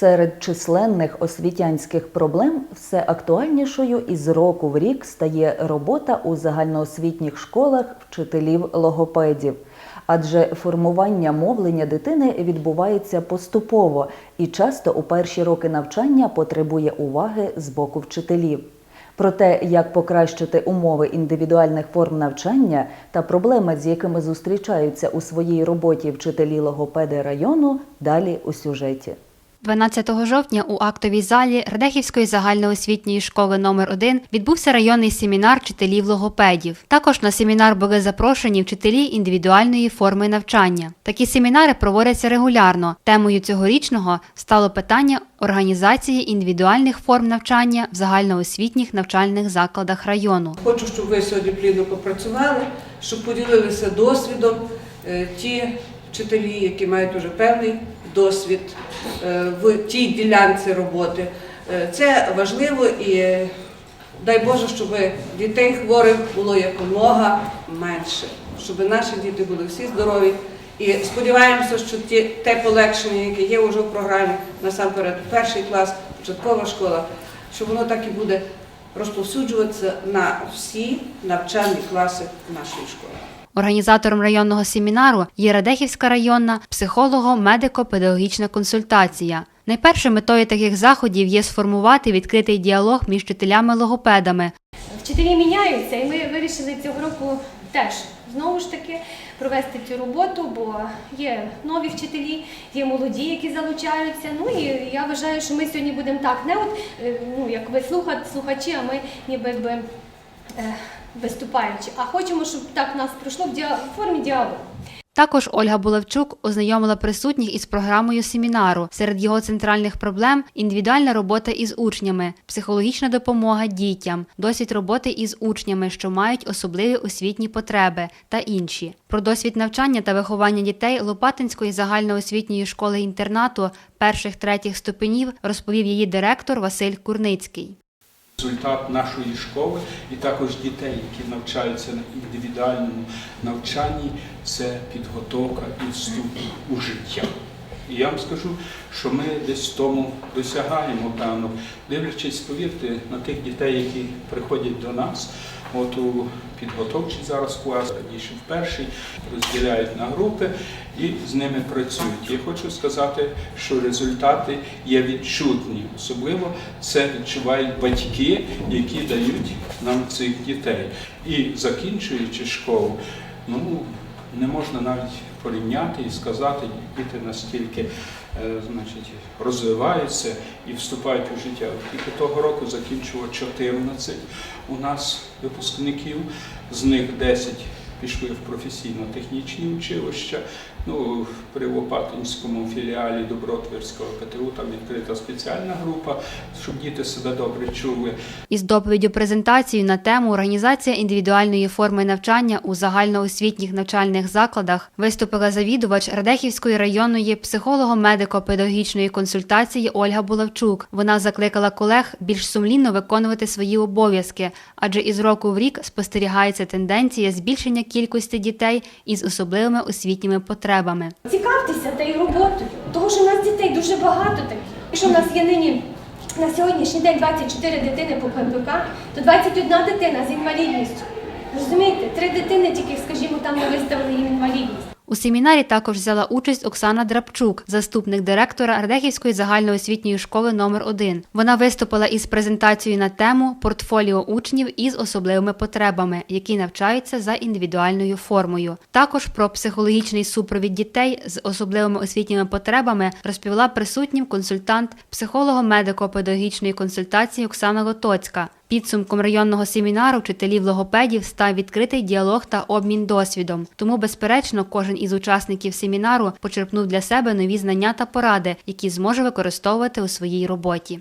Серед численних освітянських проблем все актуальнішою із року в рік стає робота у загальноосвітніх школах вчителів-логопедів. Адже формування мовлення дитини відбувається поступово і часто у перші роки навчання потребує уваги з боку вчителів. Про те, як покращити умови індивідуальних форм навчання та проблеми, з якими зустрічаються у своїй роботі вчителі логопеди району, далі у сюжеті. 12 жовтня у актовій залі Радехівської загальноосвітньої школи номер 1 відбувся районний семінар вчителів логопедів. Також на семінар були запрошені вчителі індивідуальної форми навчання. Такі семінари проводяться регулярно. Темою цьогорічного стало питання організації індивідуальних форм навчання в загальноосвітніх навчальних закладах району. Хочу, щоб ви сьогодні плідно попрацювали, щоб поділилися досвідом е, ті вчителі, які мають уже певний досвід е, в тій ділянці роботи. Е, Це важливо і дай Боже, щоб дітей хворих було якомога менше, щоб наші діти були всі здорові. І сподіваємося, що ті, те полегшення, яке є вже в програмі, насамперед перший клас, початкова школа, що воно так і буде розповсюджуватися на всі навчальні класи нашої школи. Організатором районного семінару є Радехівська районна психолого-медико-педагогічна консультація. Найпершою метою таких заходів є сформувати відкритий діалог між вчителями-логопедами, Вчителі міняються, і ми вирішили цього року теж знову ж таки провести цю роботу, бо є нові вчителі, є молоді, які залучаються. Ну і я вважаю, що ми сьогодні будемо так, не от е, ну як ви слуха- слухачі, а ми ніби якби е, виступаючи. А хочемо, щоб так нас пройшло в, діа- в формі діалогу. Також Ольга Булавчук ознайомила присутніх із програмою семінару. Серед його центральних проблем індивідуальна робота із учнями, психологічна допомога дітям, досвід роботи із учнями, що мають особливі освітні потреби та інші. Про досвід навчання та виховання дітей Лопатинської загальноосвітньої школи інтернату перших третіх ступенів розповів її директор Василь Курницький. Результат нашої школи і також дітей, які навчаються на індивідуальному навчанні, це підготовка і вступ у життя. І я вам скажу, що ми десь тому досягаємо, певно, дивлячись, повірте, на тих дітей, які приходять до нас, от у підготовчий зараз клас, раніше в перший, розділяють на групи і з ними працюють. Я хочу сказати, що результати є відчутні. Особливо це відчувають батьки, які дають нам цих дітей. І закінчуючи школу, ну не можна навіть порівняти і сказати, діти настільки е, значить, розвиваються і вступають у життя. Тільки того року закінчило 14 у нас випускників, з них 10 пішли в професійно-технічні училища. Ну, при Лопатинському філіалі Добротвірського ПТУ там відкрита спеціальна група, щоб діти себе добре чули. Із доповіддю презентації на тему Організація індивідуальної форми навчання у загальноосвітніх навчальних закладах виступила завідувач Радехівської районної психолого-медико-педагогічної консультації Ольга Булавчук. Вона закликала колег більш сумлінно виконувати свої обов'язки, адже із року в рік спостерігається тенденція збільшення кількості дітей із особливими освітніми потребами. Цікавтеся та й роботою, тому що у нас дітей дуже багато таких. і що в нас є нині на сьогоднішній день 24 дитини по КНПК, то 21 дитина з інвалідністю. Розумієте, три дитини тільки, скажімо, там не виставили їм інвалідність. У семінарі також взяла участь Оксана Драбчук, заступник директора Радехівської загальноосвітньої школи номер 1 Вона виступила із презентацією на тему портфоліо учнів із особливими потребами, які навчаються за індивідуальною формою. Також про психологічний супровід дітей з особливими освітніми потребами розповіла присутнім консультант психолого-медико-педагогічної консультації Оксана Лотоцька. Підсумком районного семінару вчителів логопедів став відкритий діалог та обмін досвідом. Тому, безперечно, кожен із учасників семінару почерпнув для себе нові знання та поради, які зможе використовувати у своїй роботі.